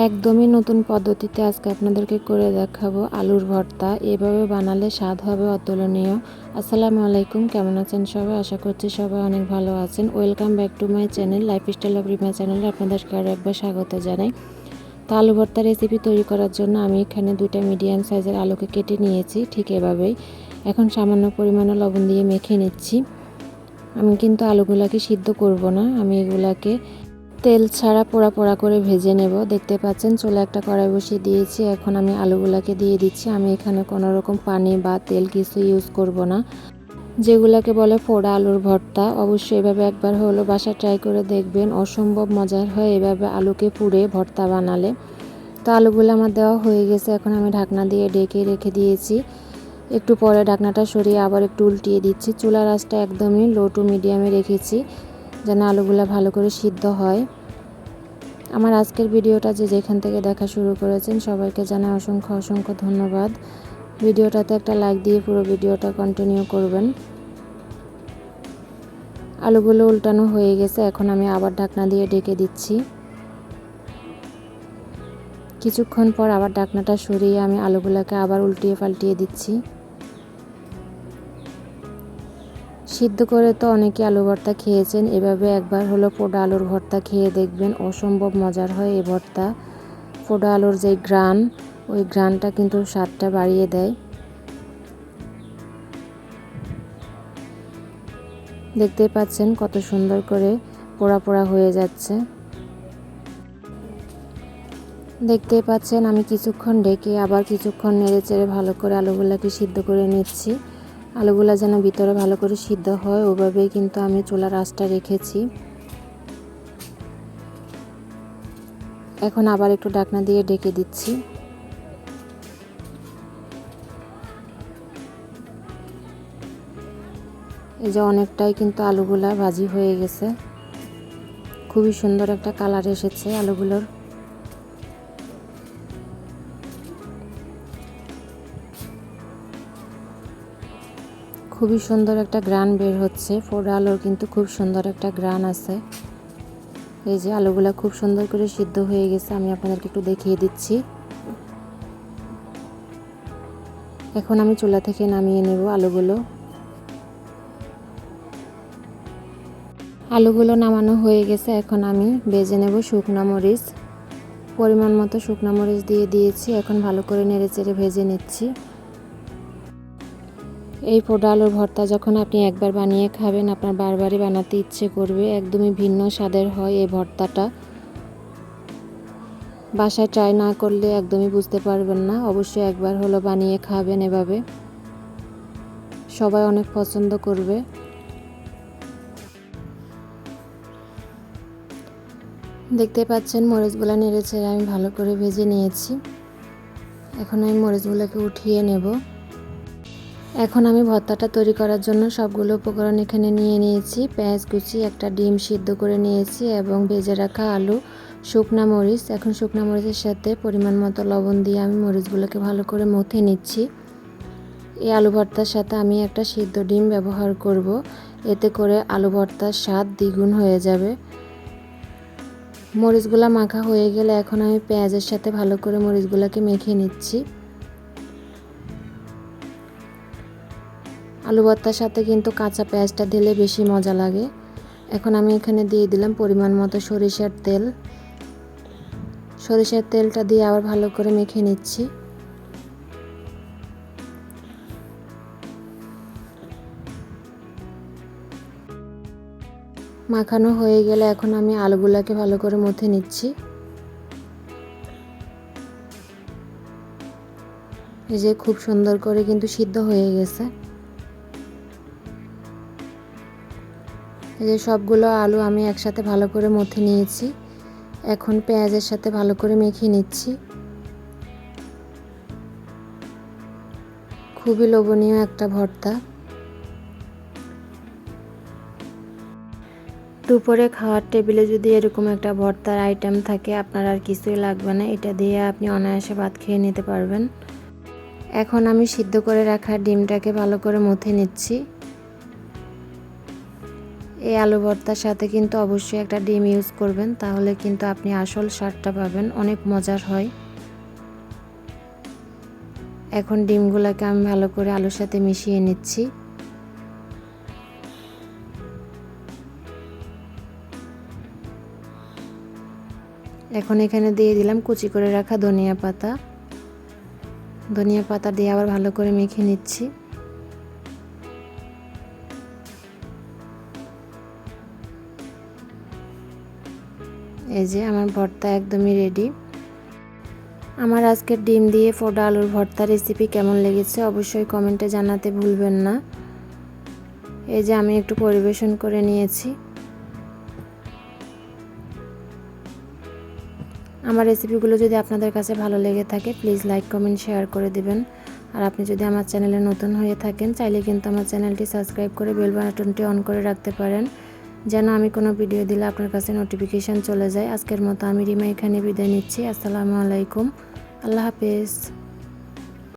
একদমই নতুন পদ্ধতিতে আজকে আপনাদেরকে করে দেখাবো আলুর ভর্তা। এভাবে বানালে স্বাদ হবে অতুলনীয়। আসসালামু আলাইকুম, কেমন আছেন সবাই? আশা করছি সবাই অনেক ভালো আছেন। Welcome back to my channel lifestyle of Rima চ্যানেলে আপনাদেরকে আরও একবার স্বাগত জানাই। তো আলু ভর্তা রেসিপি তৈরি করার জন্য আমি এখানে দুইটা মিডিয়াম সাইজের আলুকে কেটে নিয়েছি, ঠিক এভাবেই। এখন সামান্য পরিমাণে লবণ দিয়ে মেখে নিচ্ছি। আমি কিন্তু আলুগুলাকে সিদ্ধ করব না, আমি এগুলাকে তেল ছাড়া পোড়া পোড়া করে ভেজে নেব। দেখতে পাচ্ছেন চলে একটা কড়াই বসিয়ে দিয়েছি। এখন আমি আলুগুলাকে দিয়ে দিচ্ছি। আমি এখানে কোনো রকম পানি বা তেল কিছু ইউজ করব না। যেগুলাকে বলে পোড়া আলুর ভর্তা, অবশ্যই এভাবে একবার হলো বাসা ট্রাই করে দেখবেন। অসম্ভব মজার হয় এভাবে আলুকে পুড়ে ভর্তা বানালে। তো আলুগুলো আমার দেওয়া হয়ে গেছে। এখন আমি ঢাকনা দিয়ে ডেকে রেখে দিয়েছি। একটু পরে ঢাকনাটা সরিয়ে আবার একটু উল্টিয়ে দিচ্ছি। চুলার আঁচটা একদমই লো টু মিডিয়ামে রেখেছি, যেন আলুগুলো ভালো করে সিদ্ধ হয়। আমার আজকের ভিডিওটা যে যেখান থেকে দেখা শুরু করেছেন সবাইকে জানাই অসংখ্য অসংখ্য ধন্যবাদ। ভিডিওটাতে একটা লাইক দিয়ে পুরো ভিডিওটা কন্টিনিউ করবেন। আলুগুলো উল্টানো হয়ে গেছে, এখন আমি আবার ঢাকনা দিয়ে ডেকে দিচ্ছি। কিছুক্ষণ পর আবার ঢাকনাটা সরিয়ে আমি আলুগুলোকে আবার উল্টিয়ে পাল্টিয়ে দিচ্ছি। সিদ্ধ করে তো অনেকে আলু ভর্তা খেয়েছেন। এভাবে একবার হলো পোড়া আলুর ভর্তা খেয়ে দেখবেন অসম্ভব মজার হয় এই ভর্তা। পোড়া আলুর যে গ্রান ওই গ্রানটা কিন্তু স্বাদটা বাড়িয়ে দেয়। দেখতেই পাচ্ছেন কত সুন্দর করে পোড়া পোড়া হয়ে যাচ্ছে। দেখতেই পাচ্ছেন আমি কিছুক্ষণ ডেকে আবার কিছুক্ষণ নেড়ে চেড়ে ভালো করে আলুগুলোকে সিদ্ধ করে নিচ্ছি। আলুগুলা যেন ভিতরে ভালো করে সিদ্ধ হয়, ওভাবেই কিন্তু আমি চুলার আঁচটা রেখেছি। এখন আবার একটু ডাকনা দিয়ে ডেকে দিচ্ছি। এই যে অনেকটাই কিন্তু আলুগুলা ভাজি হয়ে গেছে। খুবই সুন্দর একটা কালার এসেছে আলুগুলোর। খুবই সুন্দর একটা গ্রান বের হচ্ছে। ফোড়া আলুর কিন্তু খুব সুন্দর একটা গ্রান আছে। এই যে আলুগুলো খুব সুন্দর করে সিদ্ধ হয়ে গেছে, আমি আপনাদেরকে একটু দেখিয়ে দিচ্ছি। এখন আমি চুলা থেকে নামিয়ে নেব আলুগুলো। আলুগুলো নামানো হয়ে গেছে, এখন আমি বেজে নেব শুকনো মরিচ। পরিমাণ মতো শুকনো মরিচ দিয়ে দিয়েছি, এখন ভালো করে নেড়ে চেড়ে ভেজে নিচ্ছি। এই পোড়া আলুর ভর্তা যখন আপনি একবার বানিয়ে খাবেন, আপনার বারবারই বানাতে ইচ্ছে করবে, একদমই ভিন্ন স্বাদের হয় এই ভর্তাটা। বাসায় ট্রাই না করলে একদমই বুঝতে পারবেন না, অবশ্যই একবার হলো বানিয়ে খাবেন এভাবে। সবাই অনেক পছন্দ করবে। দেখতে পাচ্ছেন মরিচগুলো নেড়েছে আমি ভালো করে ভেজে নিয়েছি। এখন আমি মরিচগুলোকে উঠিয়ে নেব। এখন আমি ভর্তাটা তৈরি করার জন্য সবগুলো উপকরণ এখানে নিয়ে নিয়েছি। পেঁয়াজ কুচি, একটা ডিম সিদ্ধ করে নিয়েছি এবং ভেজে রাখা আলু, শুকনা মরিচ। এখন শুকনা মরিচের সাথে পরিমাণ মতো লবণ দিয়ে আমি মরিচগুলোকে ভালো করে মথে নিচ্ছি। এই আলু ভর্তার সাথে আমি একটা সিদ্ধ ডিম ব্যবহার করব। এতে করে আলু ভর্তার স্বাদ দ্বিগুণ হয়ে যাবে। মরিচগুলো মাখা হয়ে গেলে এখন আমি পেঁয়াজের সাথে ভালো করে মরিচগুলোকে মেখে নিচ্ছি। আলু ভর্তার সাথে কিন্তু কাঁচা পেঁয়াজটা দিলে বেশি মজা লাগে। এখন আমি এখানে দিয়ে দিলাম পরিমাণ মতো সরিষার তেল। সরিষার তেলটা দিয়ে আবার ভালো করে মেখে নিচ্ছি। মাখানো হয়ে গেলে এখন আমি আলুগুলাকে ভালো করে মথে নিচ্ছি। এই যে খুব সুন্দর করে কিন্তু সিদ্ধ হয়ে গেছে। এই যে সবগুলো আলু আমি একসাথে ভালো করে মথে নিয়েছি। এখন পেঁয়াজের সাথে ভালো করে মেখে নিচ্ছি। খুবই লোভনীয় একটা ভর্তা। দুপুরে খাওয়ার টেবিলে যদি এরকম একটা ভর্তার আইটেম থাকে, আপনার আর কিছুই লাগবে না। এটা দিয়ে আপনি অনায়াসে ভাত খেয়ে নিতে পারবেন। এখন আমি সিদ্ধ করে রাখা ডিমটাকে ভালো করে মথে নিচ্ছি। এই আলু ভর্তার সাথে কিন্তু অবশ্যই একটা ডিম ইউজ করবেন, তাহলে কিন্তু আপনি আসল স্বাদটা পাবেন, অনেক মজার হয়। এখন ডিমগুলোকে আমি ভালো করে আলুর সাথে মিশিয়ে নিচ্ছি। এখন এখানে দিয়ে দিলাম কুচি করে রাখা ধনিয়া পাতা। ধনিয়া পাতা দিয়ে আবার ভালো করে মেখে নিচ্ছি। এই যে আমার ভর্তা একদমই রেডি আমার আজকের ডিম দিয়ে ফোডা আলুর ভর্তা রেসিপি কেমন লেগেছে অবশ্যই কমেন্টে জানাতে ভুলবেন না। এই যে আমি একটু পরিবেশন করে নিয়েছি। আমার রেসিপিগুলো যদি আপনাদের কাছে ভালো লেগে থাকে প্লিজ লাইক কমেন্ট শেয়ার করে দিবেন। আর আপনি যদি আমার চ্যানেলে নতুন হয়ে থাকেন, চাইলে কিন্তু আমার চ্যানেলটি সাবস্ক্রাইব করে বেল বাটনটি অন করে রাখতে পারেন। যেন আমি কোনো ভিডিও দিলে আপনার কাছে নোটিফিকেশান চলে যায়। আজকের মতো আমি রিমা এখানে বিদায় নিচ্ছি। আসসালামু আলাইকুম। আল্লাহ হাফেজ।